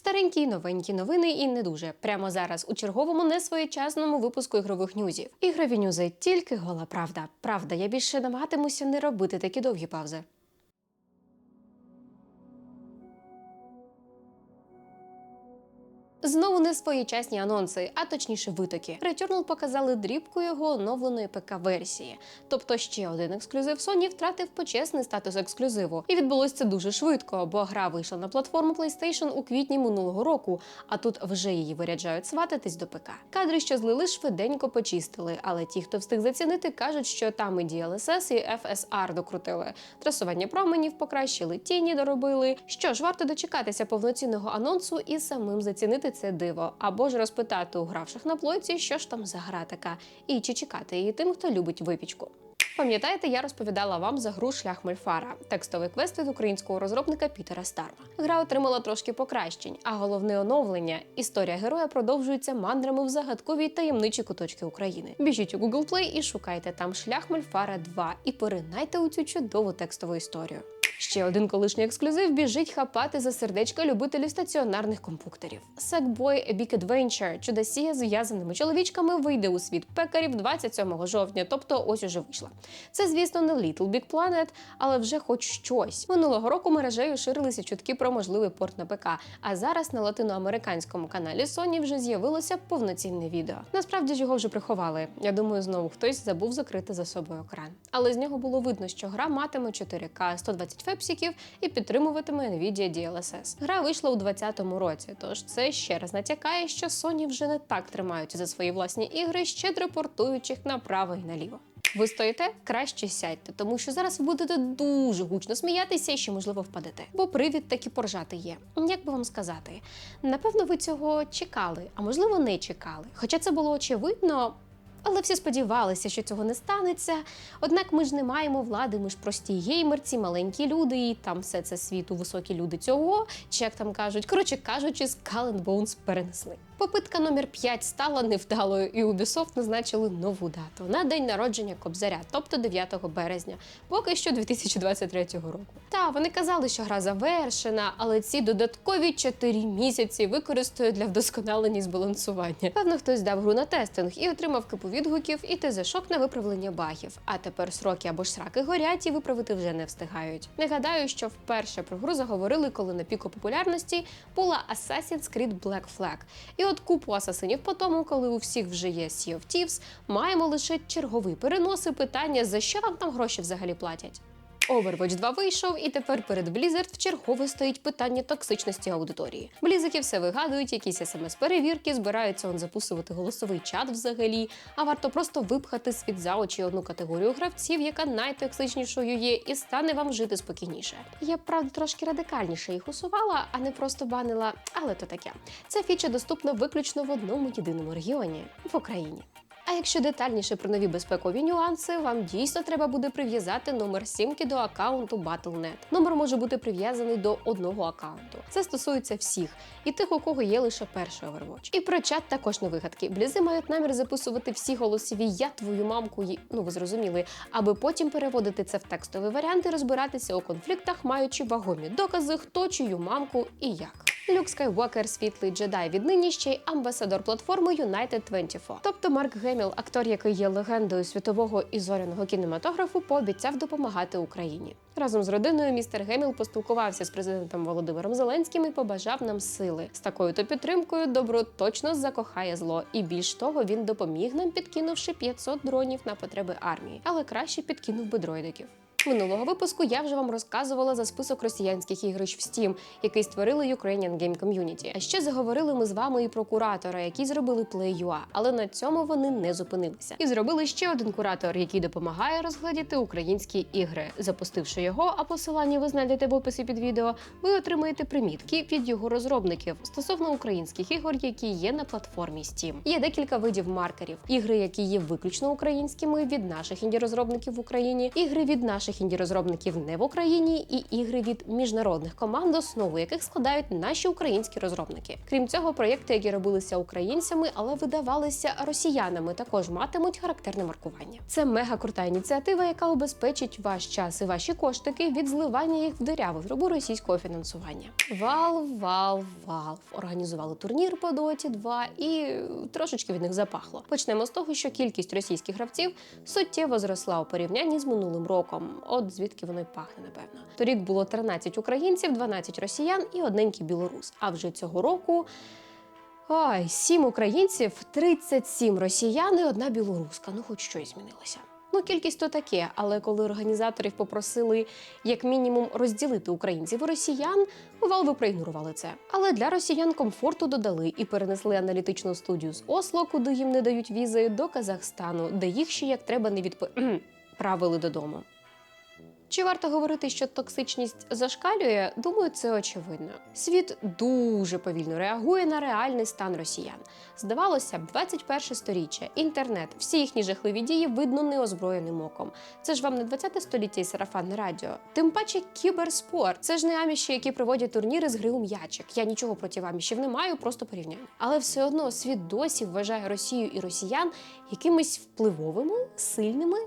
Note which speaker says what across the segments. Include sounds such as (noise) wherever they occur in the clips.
Speaker 1: Старенькі, новенькі новини і не дуже. Прямо зараз у черговому несвоєчасному випуску ігрових нюзів. Ігрові нюзи тільки гола правда. Правда, я більше намагатимуся не робити такі довгі паузи. Знову не своєчасні анонси, а точніше витоки. Returnal показали дрібку його оновленої ПК-версії. Тобто ще один ексклюзив Sony втратив почесний статус ексклюзиву. І відбулося це дуже швидко, бо гра вийшла на платформу PlayStation у квітні минулого року, а тут вже її виряджають свататись до ПК. Кадри, що злили, швиденько почистили, але ті, хто встиг зацінити, кажуть, що там і DLSS, і FSR докрутили. Трасування променів покращили, тіні доробили. Що ж, варто дочекатися повноцінного анонсу і самим зацінити це диво, або ж розпитати у гравших на плойці, що ж там за гра така, і чи чекати її тим, хто любить випічку. Пам'ятаєте, я розповідала вам за гру Шлях Мельфара, текстовий квест від українського розробника Пітера Старма. Гра отримала трошки покращень, а головне оновлення історія героя продовжується мандрами в загадковій таємничі куточки України. Біжіть у Google Play і шукайте там шлях Мельфара 2 і поринайте у цю чудову текстову історію. Ще один колишній ексклюзив біжить хапати за сердечка любителів стаціонарних компуктерів. Sackboy A Big Adventure чудосія з в'язаними чоловічками вийде у світ пекарів 27 жовтня, тобто ось уже вийшла. Це, звісно, не Little Big Planet, але вже хоч щось. Минулого року мережею ширилися чутки про можливий порт на ПК. А зараз на латиноамериканському каналі Sony вже з'явилося повноцінне відео. Насправді ж його вже приховали. Я думаю, знову хтось забув закрити за собою екран. Але з нього було видно, що гра матиме 4К 120 фепсіків і підтримуватиме Nvidia DLSS. Гра вийшла у 2020 році, тож це ще раз натякає, що Sony вже не так тримаються за свої власні ігри, щедро портуючи їх направо і наліво. Ви стоїте, краще сядьте, тому що зараз ви будете дуже гучно сміятися і ще, можливо, впадете. Бо привід таки поржати є. Як би вам сказати, напевно, ви цього чекали, а можливо, не чекали. Хоча це було очевидно. Але всі сподівалися, що цього не станеться. Однак ми ж не маємо влади, ми ж прості геймерці, маленькі люди, і там все це світу, високі люди цього, чи як там кажуть, коротше кажучи, Skull and Bones перенесли. Попитка номер 5 стала невдалою, і Ubisoft назначили нову дату на день народження Кобзаря, тобто 9 березня, поки що 2023 року. Та вони казали, що гра завершена, але ці додаткові 4 місяці використають для вдосконалення і збалансування. Певно, хтось дав гру на тестинг і отримав кипу відгуків і ТЗ-шок на виправлення багів. А тепер сроки або ж сраки горять і виправити вже не встигають. Нагадаю, що вперше про гру заговорили, коли на піку популярності була Assassin's Creed Black Flag. І от купу асасинів по тому, коли у всіх вже є Sea of Thieves, маємо лише черговий перенос і питання, за що вам там гроші взагалі платять. Overwatch 2 вийшов, і тепер перед Blizzard вчергове стоїть питання токсичності аудиторії. Блізики все вигадують, якісь смс-перевірки, збираються он записувати голосовий чат взагалі. А варто просто випхати світ за очі одну категорію гравців, яка найтоксичнішою є, і стане вам жити спокійніше. Я правда трошки радикальніше їх усувала, а не просто банила, але то таке. Ця фіча доступна виключно в одному єдиному регіоні в Україні. А якщо детальніше про нові безпекові нюанси, вам дійсно треба буде прив'язати номер сімки до аккаунту Battle.net. Номер може бути прив'язаний до одного аккаунту. Це стосується всіх, і тих, у кого є лише перший Overwatch. І про чат також не вигадки. Блізи мають намір записувати всі голосові я твою мамку, ї- ну ви зрозуміли, аби потім переводити це в текстовий варіант і розбиратися у конфліктах, маючи вагомі докази, хто чию мамку і як. Люк Скайуокер, світлий джедай віднині ще й амбасадор платформи United 24. Тобто Марк Геміл, актор, який є легендою світового і зоряного кінематографу, пообіцяв допомагати Україні. Разом з родиною містер Геміл поспілкувався з президентом Володимиром Зеленським і побажав нам сили. З такою то підтримкою добро точно закохає зло. І більш того, він допоміг нам, підкинувши 500 дронів на потреби армії, але краще підкинув би дроїдиків. Минулого випуску я вже вам розказувала за список росіянських ігрищ в Steam, який створили Ukrainian Game Community. А ще заговорили ми з вами і про куратора, які зробили Play.ua, але на цьому вони не зупинилися. І зробили ще один куратор, який допомагає розглядіти українські ігри. Запустивши його, а посилання ви знайдете в описі під відео, ви отримаєте примітки від його розробників стосовно українських ігор, які є на платформі Steam. Є декілька видів маркерів: ігри, які є виключно українськими від наших інді-розробників в Україні, ігри від наших наших інді-розробників не в Україні, і ігри від міжнародних команд, основу яких складають наші українські розробники. Крім цього, проєкти, які робилися українцями, але видавалися росіянами, також матимуть характерне маркування. Це мега крута ініціатива, яка обезпечить ваш час і ваші коштики від зливання їх в диряву трубу російського фінансування. Valve, Valve, Valve організували турнір по Dota 2 і трошечки від них запахло. Почнемо з того, що кількість російських гравців суттєво зросла у порівнянні з минулим роком. От звідки воно й пахне, напевно. Торік було 13 українців, 12 росіян і одненький білорус. А вже цього року. Ой, 7 українців, 37 росіян і одна білоруска. Ну, хоч щось змінилося. Ну, кількість то таке, але коли організаторів попросили як мінімум розділити українців і росіян, Valve проігнорували це. Але для росіян комфорту додали і перенесли аналітичну студію з Осло, куди їм не дають візи, до Казахстану, де їх ще як треба не відправили (clears throat) додому. Чи варто говорити, що токсичність зашкалює? Думаю, це очевидно. Світ дуже повільно реагує на реальний стан росіян. Здавалося б, 21 сторіччя, інтернет, всі їхні жахливі дії видно неозброєним оком. Це ж вам не 20 століття і сарафанне радіо. Тим паче кіберспорт. Це ж не аміші, які проводять турніри з гри у м'ячик. Я нічого проти амішів не маю, просто порівняння. Але все одно світ досі вважає Росію і росіян якимись впливовими, сильними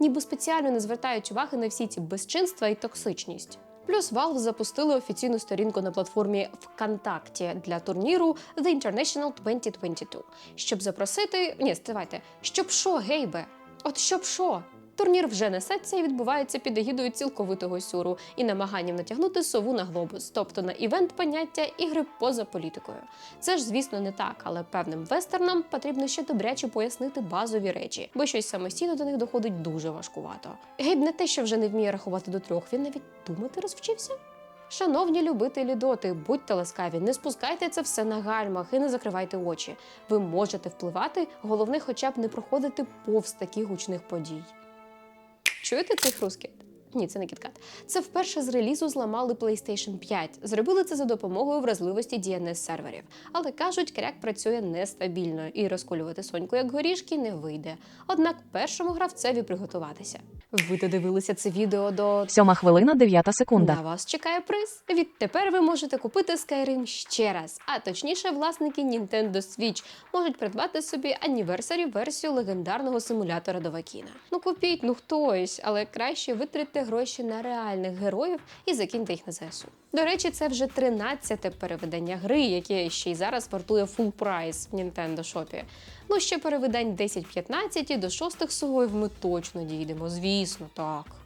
Speaker 1: ніби спеціально не звертають уваги на всі ці безчинства і токсичність. Плюс Valve запустили офіційну сторінку на платформі ВКонтакті для турніру The International 2022, щоб запросити. Ні, стивайте, щоб що, гейбе? От щоб що? Турнір вже несеться і відбувається під егідою цілковитого сюру і намаганням натягнути сову на глобус, тобто на івент поняття ігри поза політикою. Це ж, звісно, не так, але певним вестернам потрібно ще добряче пояснити базові речі, бо щось самостійно до них доходить дуже важкувато. Гейб не те, що вже не вміє рахувати до трьох, він навіть думати розвчився. Шановні любителі доти, будьте ласкаві, не спускайте це все на гальмах і не закривайте очі. Ви можете впливати, головне, хоча б не проходити повз таких гучних подій. Чуєте цих хрускіт? Ні, це не кіткат. Це вперше з релізу зламали PlayStation 5. Зробили це за допомогою вразливості DNS серверів. Але кажуть, кряк працює нестабільно і розколювати соньку як горішки не вийде. Однак першому гравцеві приготуватися. Ви додивилися це відео до
Speaker 2: Сьома хвилина, дев'ята секунда.
Speaker 1: на вас чекає приз. Відтепер ви можете купити Skyrim ще раз. А точніше, власники Nintendo Switch можуть придбати собі анніверсарі версію легендарного симулятора Довакіна. Ну купіть, ну хтось, але краще витратьте гроші на реальних героїв і закиньте їх на ЗСУ. До речі, це вже 13-те переведення гри, яке ще й зараз вартує фул прайс в Нінтендо Шопі. Ну ще перевидань 10-15 і до шостих сувоїв ми точно дійдемо. Звісно, так.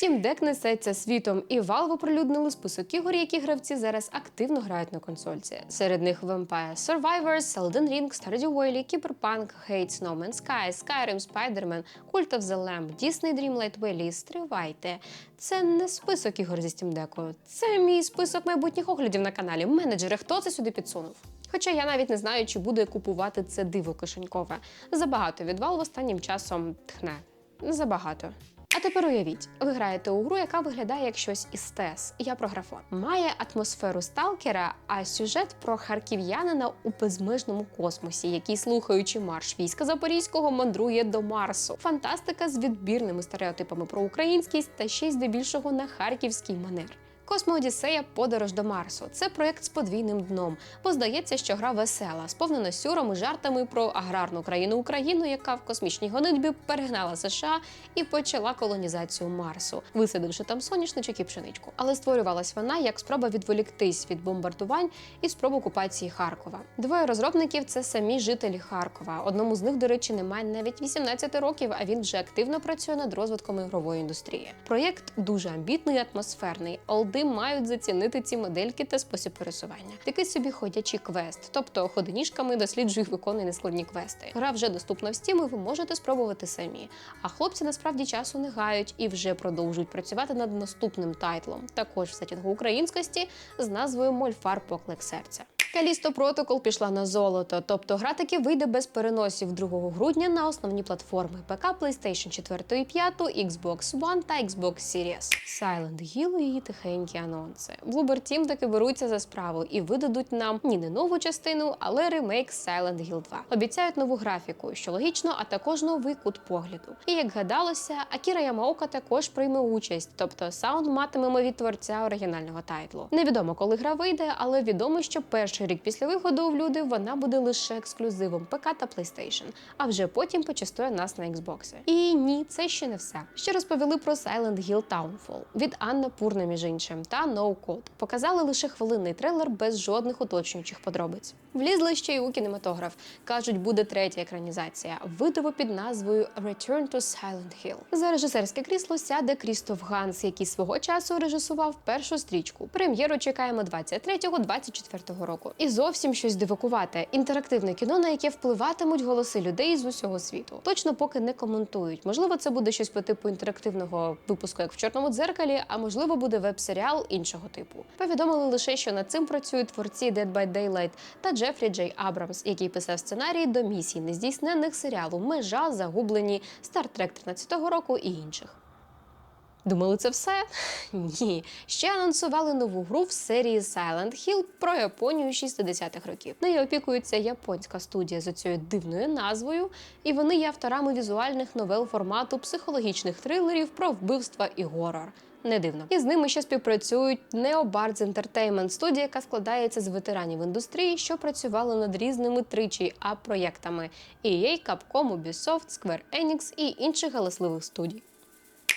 Speaker 1: Steam Deck несеться світом, і Valve оприлюднили список ігор, які гравці зараз активно грають на консольці. Серед них Vampire Survivors, Elden Ring, Stardew Valley, Cyberpunk, Hades, No Man's Sky, Skyrim, Spider-Man, Cult of the Lamb, Disney Dreamlight Valley. Стривайте. Це не список ігор зі Steam Deck, це мій список майбутніх оглядів на каналі. Менеджери, хто це сюди підсунув? Хоча я навіть не знаю, чи буде купувати це диво кишенькове. Забагато від Valve останнім часом тхне. Забагато. Тепер уявіть, ви граєте у гру, яка виглядає як щось із ТЕС. Я про графон. Має атмосферу сталкера, а сюжет про харків'янина у безмежному космосі, який, слухаючи марш війська Запорізького, мандрує до Марсу. Фантастика з відбірними стереотипами про українськість та ще й здебільшого на харківський манер. Космоодіссея Подорож до Марсу. Це проєкт з подвійним дном, бо здається, що гра весела, сповнена сюром і жартами про аграрну країну Україну, яка в космічній гонитьбі перегнала США і почала колонізацію Марсу, висадивши там соняшничок і пшеничку. Але створювалась вона як спроба відволіктись від бомбардувань і спроб окупації Харкова. Двоє розробників це самі жителі Харкова. Одному з них, до речі, немає навіть 18 років, а він вже активно працює над розвитком ігрової індустрії. Проєкт дуже амбітний і атмосферний. Мають зацінити ці модельки та спосіб пересування. Такий собі ходячий квест, тобто ходоніжками досліджуй, виконуй нескладні квести. Гра вже доступна в Steam, і ви можете спробувати самі. А хлопці насправді часу не гають і вже продовжують працювати над наступним тайтлом, також в сетінгу українськості з назвою Мольфар Поклик серця. Калісто Протокол пішла на золото, тобто гра таки вийде без переносів 2 грудня на основні платформи ПК, PlayStation 4 і 5, Xbox One та Xbox Series. Silent Hill і її тихенькі анонси. Bloober Team таки беруться за справу і видадуть нам ні не нову частину, але ремейк Silent Hill 2. Обіцяють нову графіку, що логічно, а також новий кут погляду. І як гадалося, Акіра Ямаока також прийме участь, тобто саунд матимемо від творця оригінального тайтлу. Невідомо, коли гра вийде, але відомо, що перший рік після виходу в люди вона буде лише ексклюзивом ПК та PlayStation, а вже потім почастує нас на Xbox. І ні, це ще не все. Ще розповіли про Silent Hill Townfall від Анна Пурна, між іншим, та No Code. Показали лише хвилинний трейлер без жодних уточнюючих подробиць. Влізли ще й у кінематограф. Кажуть, буде третя екранізація. Видиво під назвою Return to Silent Hill. За режисерське крісло сяде Крістоф Ганс, який свого часу режисував першу стрічку. Прем'єру чекаємо 23-24 року. І зовсім щось дивакувате. Інтерактивне кіно, на яке впливатимуть голоси людей з усього світу. Точно поки не коментують. Можливо, це буде щось по типу інтерактивного випуску, як в чорному дзеркалі, а можливо, буде веб-серіал іншого типу. Повідомили лише, що над цим працюють творці Dead by Daylight та Джефрі Джей Абрамс, який писав сценарії до місій нездійсненних серіалу Межа, Загублені, Стартрек 13-го року і інших. Думали, це все? Ні. Ще анонсували нову гру в серії Silent Hill про Японію 60-х років. Нею опікується японська студія з цією дивною назвою, і вони є авторами візуальних новел формату психологічних трилерів про вбивства і горор. Не дивно. І з ними ще співпрацюють Neobards Entertainment, студія, яка складається з ветеранів індустрії, що працювали над різними тричі а проєктами EA, Capcom, Ubisoft, Square Enix і інших галасливих студій.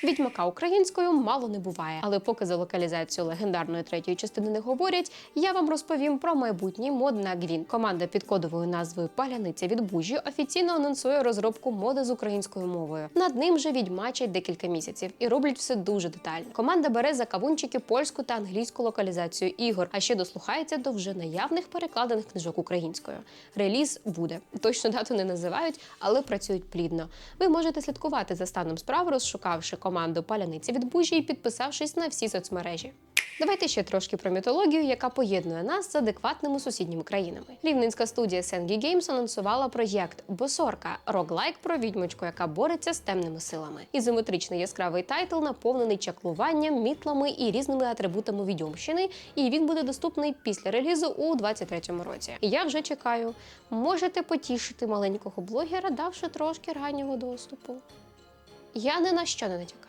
Speaker 1: Відьмака українською мало не буває, але поки за локалізацію легендарної третьої частини не говорять, я вам розповім про майбутній мод на Гвін. Команда під кодовою назвою Паляниця від Бужі офіційно анонсує розробку моди з українською мовою. Над ним вже відьмачать декілька місяців і роблять все дуже детально. Команда бере за кавунчики польську та англійську локалізацію ігор, а ще дослухається до вже наявних перекладених книжок українською. Реліз буде точно дату не називають, але працюють плідно. Ви можете слідкувати за станом справ, розшукавши команду Паляниці від Бужі і підписавшись на всі соцмережі. Давайте ще трошки про мітологію, яка поєднує нас з адекватними сусідніми країнами. Рівненська студія Sengi Games анонсувала проєкт Босорка роглайк про відьмочку, яка бореться з темними силами. Ізометричний яскравий тайтл наповнений чаклуванням, мітлами і різними атрибутами відьомщини, і він буде доступний після релізу у 23-му році. Я вже чекаю. Можете потішити маленького блогера, давши трошки раннього доступу. Я ні на що не натякаю.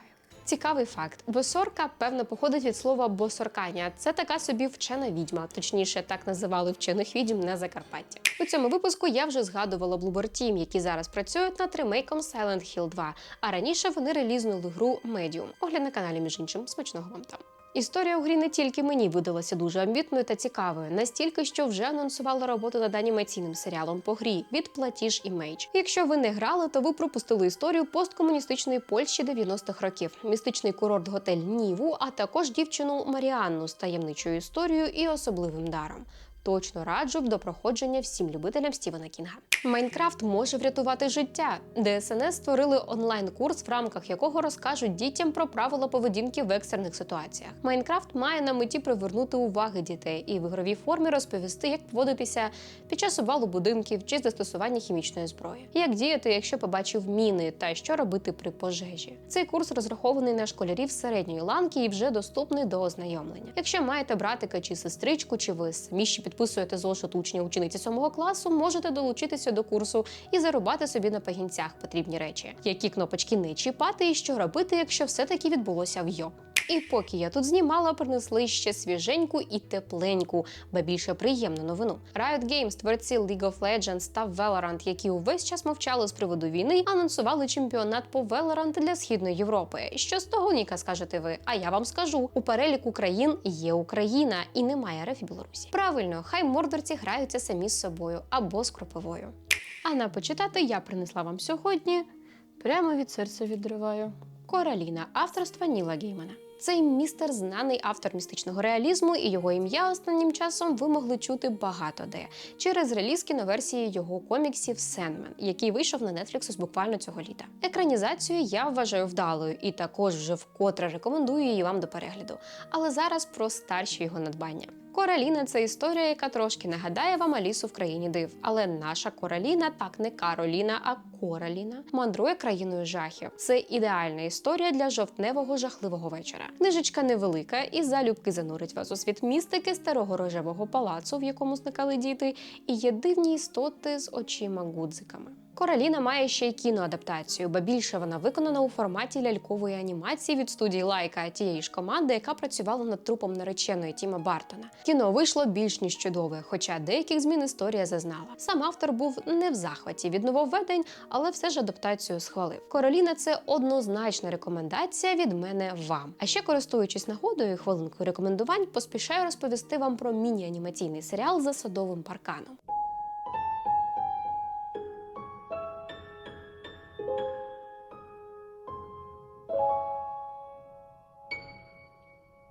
Speaker 1: Цікавий факт: босорка, певно, походить від слова босоркання. Це така собі вчена відьма, точніше, так називали вчених відьм на Закарпатті. У цьому випуску я вже згадувала Bloober Team, які зараз працюють над ремейком Silent Hill 2, а раніше вони релізнули гру Medium. Огляд на каналі, між іншим, смачного вам там. Історія у грі не тільки мені видалася дуже амбітною та цікавою, настільки, що вже анонсувала роботу над анімаційним серіалом по грі від Платіж Мейдж. Якщо ви не грали, то ви пропустили історію посткомуністичної Польщі 90-х років, містичний курорт готель Ніву, а також дівчину Маріанну з таємничою історією і особливим даром. Точно раджу до проходження всім любителям Стівена Кінга. Майнкрафт може врятувати життя. ДСНС створили онлайн-курс, в рамках якого розкажуть дітям про правила поведінки в екстрених ситуаціях. Майнкрафт має на меті привернути уваги дітей і в ігровій формі розповісти, як поводитися під час обвалу будинків чи застосування хімічної зброї, як діяти, якщо побачив міни, та що робити при пожежі. Цей курс розрахований на школярів середньої ланки і вже доступний до ознайомлення. Якщо маєте братика чи сестричку, чи ви самі ще підписуєте зошит учня учениці сьомого класу, можете долучитися до курсу і зарубати собі на пагінцях потрібні речі, які кнопочки не чіпати, і що робити, якщо все таки відбулося в йо. І поки я тут знімала, принесли ще свіженьку і тепленьку, ба більше приємну новину. Riot Games, творці League of Legends та Valorant, які увесь час мовчали з приводу війни, анонсували чемпіонат по Valorant для східної Європи. Що з того Ніка скажете ви? А я вам скажу: у переліку країн є Україна і немає РФ Білорусі. Правильно, хай мордорці граються самі з собою або з кропивою. А на почитати я принесла вам сьогодні прямо від серця відриваю. Кораліна авторства Ніла Геймана. Цей містер знаний автор містичного реалізму, і його ім'я останнім часом ви могли чути багато де через реліз кіноверсії його коміксів Сенмен, який вийшов на Netflix ось буквально цього літа. Екранізацію я вважаю вдалою і також вже вкотре рекомендую її вам до перегляду. Але зараз про старші його надбання. Кораліна це історія, яка трошки нагадає вам Алісу в країні див. Але наша Кораліна так не Кароліна, а Кораліна мандрує країною жахів. Це ідеальна історія для жовтневого жахливого вечора. Книжечка невелика і залюбки занурить вас у світ містики старого рожевого палацу, в якому зникали діти, і є дивні істоти з очима гудзиками. Кораліна має ще й кіноадаптацію, ба більше вона виконана у форматі лялькової анімації від студії Лайка, тієї ж команди, яка працювала над трупом нареченої Тіма Бартона. Кіно вийшло більш ніж чудове, хоча деяких змін історія зазнала. Сам автор був не в захваті від нововведень, але все ж адаптацію схвалив. Короліна це однозначна рекомендація від мене вам. А ще користуючись нагодою хвилинкою рекомендувань, поспішаю розповісти вам про міні-анімаційний серіал за садовим парканом.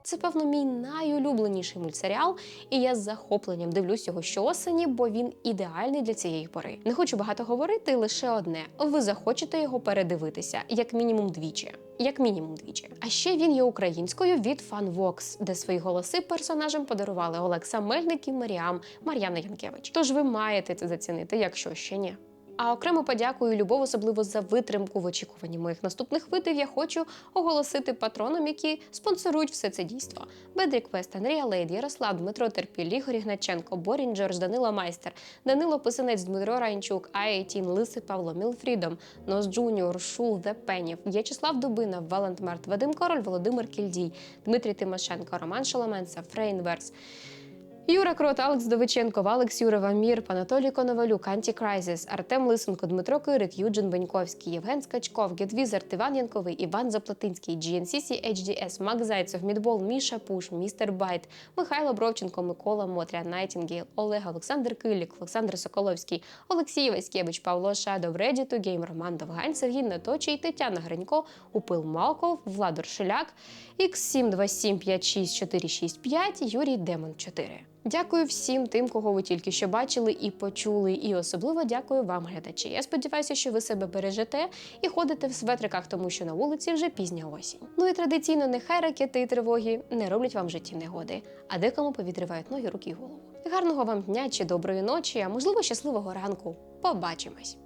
Speaker 1: Це, певно, мій найулюбленіший мультсеріал, і я з захопленням дивлюсь його щоосені, бо він ідеальний для цієї пори. Не хочу багато говорити, лише одне: ви захочете його передивитися, як мінімум двічі. Як мінімум двічі. А ще він є українською від FanVox, де свої голоси персонажам подарували Олекса Мельник і Маріам Мар'яна Янкевич. Тож ви маєте це зацінити, якщо ще ні. А окремо подякую Любов, особливо за витримку в очікуванні моїх наступних видів. Я хочу оголосити патронам, які спонсорують все це дійство. Бедрік Вест, Андрія Лейд, Ярослав, Дмитро Терпіль, Ігор Ігначенко, Борін Джордж, Данила Майстер, Данило Писанець, Дмитро Райнчук, Аєтін, Лиси Павло, Мілфрідом, Нос Джуніор, Шул, The Пенів, В'ячеслав Дубина, Валент Март, Вадим Король, Володимир Кільдій, Дмитрій Тимошенко, Роман Шаламенца, Фрейнверс. Юра Крот, Алекс Довиченко, Алекс Юрова, Мір, Анатолій Коновалюк, Антікрайзіс, Артем Лисенко, Дмитро Кирик, Юджин Беньковський, Євген Скачков, Гетвізард, Іван Янковий, Іван Заплатинський, GNCC HDS, Мак Зайцев, Мідбол, Міша Пуш, Містер Байт, Михайло Бровченко, Микола Мотря, Найтінгейл, Олег, Олександр Килік, Олександр Соколовський, Олексій Васькевич, Павло Шадов, to Game, Роман Довгань, Сергій Наточий, Тетяна Гринько, Упил Малков, Владор Шиляк, X72754665, Юрій Демон 4. Дякую всім тим, кого ви тільки що бачили і почули. І особливо дякую вам, глядачі. Я сподіваюся, що ви себе бережете і ходите в светриках, тому що на вулиці вже пізня осінь. Ну і традиційно нехай ракети і тривоги не роблять вам житті негоди, а декому повідривають ноги, руки і голову. Гарного вам дня чи доброї ночі, а можливо щасливого ранку. Побачимось!